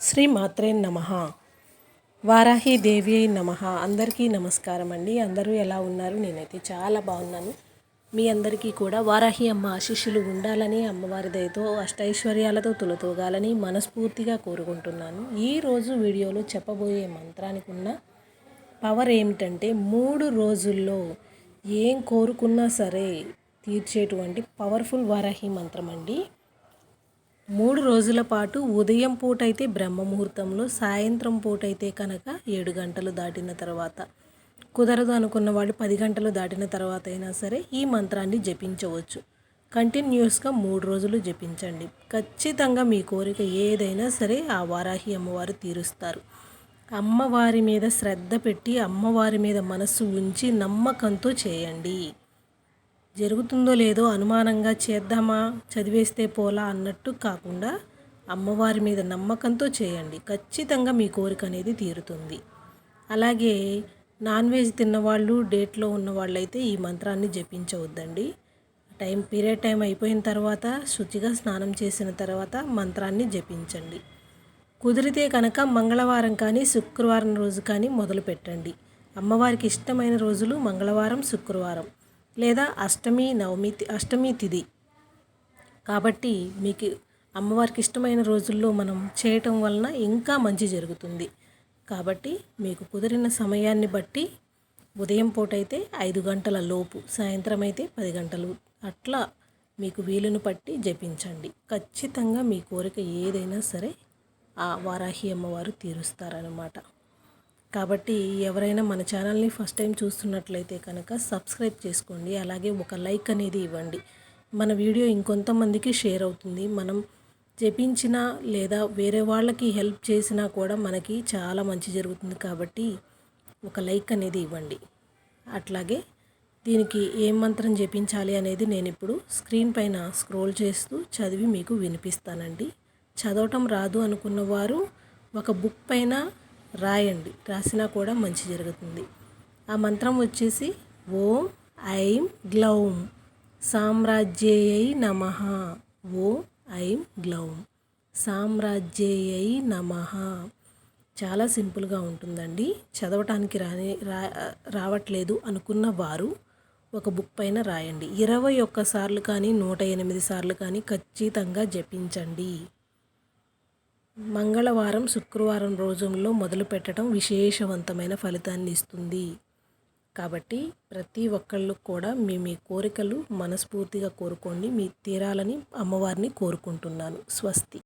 శ్రీ మాత్రే నమ. వారాహి దేవి అయి నమ. అందరికీ నమస్కారం అండి. అందరూ ఎలా ఉన్నారు? నేనైతే చాలా బాగున్నాను. మీ అందరికీ కూడా వారాహి అమ్మ ఆశీస్సులు ఉండాలని అమ్మవారి దయతో అష్టైశ్వర్యాలతో తులతూగాలని మనస్ఫూర్తిగా కోరుకుంటున్నాను. ఈరోజు వీడియోలో చెప్పబోయే మంత్రానికి ఉన్న పవర్ ఏమిటంటే మూడు రోజుల్లో ఏం కోరుకున్నా సరే తీర్చేటువంటి పవర్ఫుల్ వారాహి మంత్రం అండి. మూడు రోజుల పాటు ఉదయం పూట అయితే బ్రహ్మ ముహూర్తంలో సాయంత్రం పూట అయితే కనుక ఏడు గంటలు దాటిన తర్వాత. కుదరదు అనుకున్న వాళ్ళు పది గంటలు దాటిన తర్వాత అయినా సరే ఈ మంత్రాన్ని జపించవచ్చు. కంటిన్యూస్గా మూడు రోజులు జపించండి. ఖచ్చితంగా మీ కోరిక ఏదైనా సరే ఆ వారాహి అమ్మవారు తీరుస్తారు. అమ్మవారి మీద శ్రద్ధ పెట్టి అమ్మవారి మీద మనస్సు ఉంచి నమ్మకంతో చేయండి. జరుగుతుందో లేదో అనుమానంగా చేద్దామా చదివేస్తే పోలా అన్నట్టు కాకుండా అమ్మవారి మీద నమ్మకంతో చేయండి. ఖచ్చితంగా మీ కోరిక అనేది తీరుతుంది. అలాగే నాన్ వెజ్ తిన్నవాళ్ళు డేట్లో ఉన్న వాళ్ళైతే ఈ మంత్రాన్ని జపించవద్దండి. టైం పీరియడ్ టైం అయిపోయిన తర్వాత శుచిగా స్నానం చేసిన తర్వాత మంత్రాన్ని జపించండి. కుదిరితే కనుక మంగళవారం కానీ శుక్రవారం రోజు కానీ మొదలు పెట్టండి అమ్మవారికి ఇష్టమైన రోజులు మంగళవారం శుక్రవారం. లేదా అష్టమి నవమి అష్టమి తిథి కాబట్టి మీకు అమ్మవారికి ఇష్టమైన రోజుల్లో మనం చేయటం వలన ఇంకా మంచి జరుగుతుంది. కాబట్టి మీకు కుదిరిన సమయాన్ని బట్టి ఉదయం పూట అయితే ఐదు గంటల లోపు సాయంత్రం అయితే పది గంటలు అట్లా మీకు వీలును పట్టి జపించండి. ఖచ్చితంగా మీ కోరిక ఏదైనా సరే ఆ వారాహి అమ్మవారు తీరుస్తారనమాట కాబట్టి ఎవరైనా మన ఛానల్ని ఫస్ట్ టైం చూస్తున్నట్లయితే కనుక సబ్స్క్రైబ్ చేసుకోండి. అలాగే ఒక లైక్ అనేది ఇవ్వండి. మన వీడియో ఇంకొంతమందికి షేర్ అవుతుంది. మనం జపించినా లేదా వేరే వాళ్ళకి హెల్ప్ చేసినా కూడా మనకి చాలా మంచి జరుగుతుంది కాబట్టి ఒక లైక్ అనేది ఇవ్వండి. అట్లాగే దీనికి ఏం మంత్రం జపించాలి అనేది నేను ఇప్పుడు స్క్రీన్ పైన స్క్రోల్ చేస్తూ చదివి మీకు వినిపిస్తానండి. చదవటం రాదు అనుకున్న వారు ఒక బుక్ పైన రాయండి. రాసినా కూడా మంచి జరుగుతుంది. ఆ మంత్రం వచ్చేసి ఓం ఐం గ్లౌం. సామ్రాజ్యేయై నమ. ఓం ఐం గ్లౌం. సామ్రాజ్యేయై నమ. చాలా సింపుల్గా ఉంటుందండి. చదవటానికి రాని రా రావట్లేదు అనుకున్న వారు ఒక బుక్ పైన రాయండి. ఇరవై ఒక్కసార్లు కానీ నూట ఎనిమిది సార్లు కానీ ఖచ్చితంగా జపించండి. మంగళవారం శుక్రవారం రోజుల్లో మొదలు పెట్టడం విశేషవంతమైన ఫలితాన్ని ఇస్తుంది. కాబట్టి ప్రతి ఒక్కళ్ళు కూడా మీ మీ కోరికలు మనస్ఫూర్తిగా కోరుకోండి. మీ తీరాలని అమ్మవారిని కోరుకుంటున్నాను. స్వస్తి.